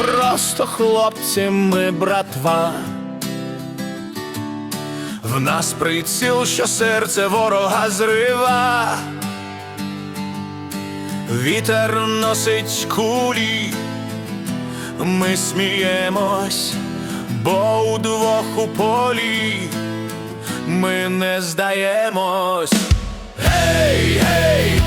просто хлопці, ми братва. В нас приціл, що серце ворога зрива. Вітер носить кулі, ми сміємось, бо удвох у полі ми не здаємось. Гей, гей,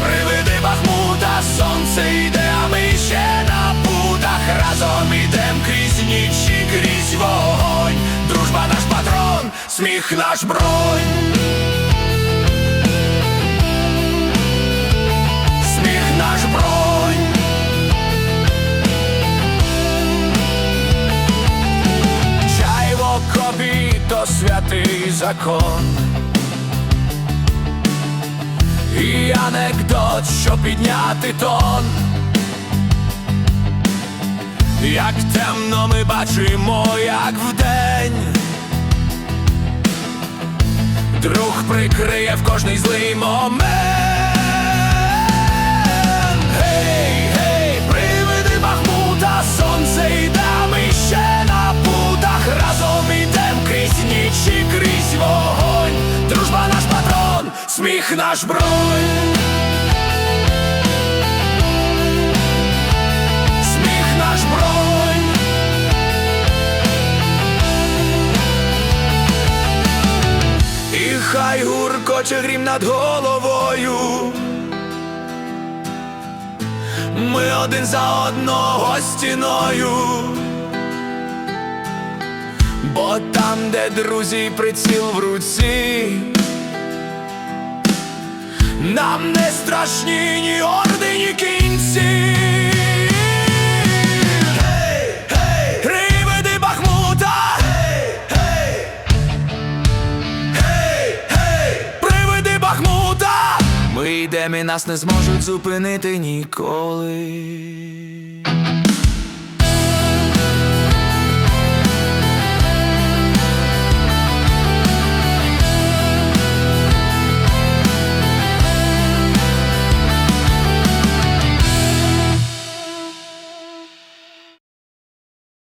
крізь ніч і крізь вогонь. Дружба наш патрон, сміх наш бронь. Сміх наш бронь. Чай в окопі святий закон. І анекдот, що підняти тон. Як темно ми бачимо, як вдень. Друг прикриє в кожний злий момент. Гей, гей, привиди Бахмута, сонце йде, ми ще на путах. Разом ідем крізь ніч і крізь вогонь. Дружба наш патрон, сміх наш бронь. Гуркоче грім над головою. Ми один за одного стіною. Бо там, де друзі, приціл в руці, нам не страшні ні орди, ні кінці. йдемо і нас не зможуть зупинити ніколи.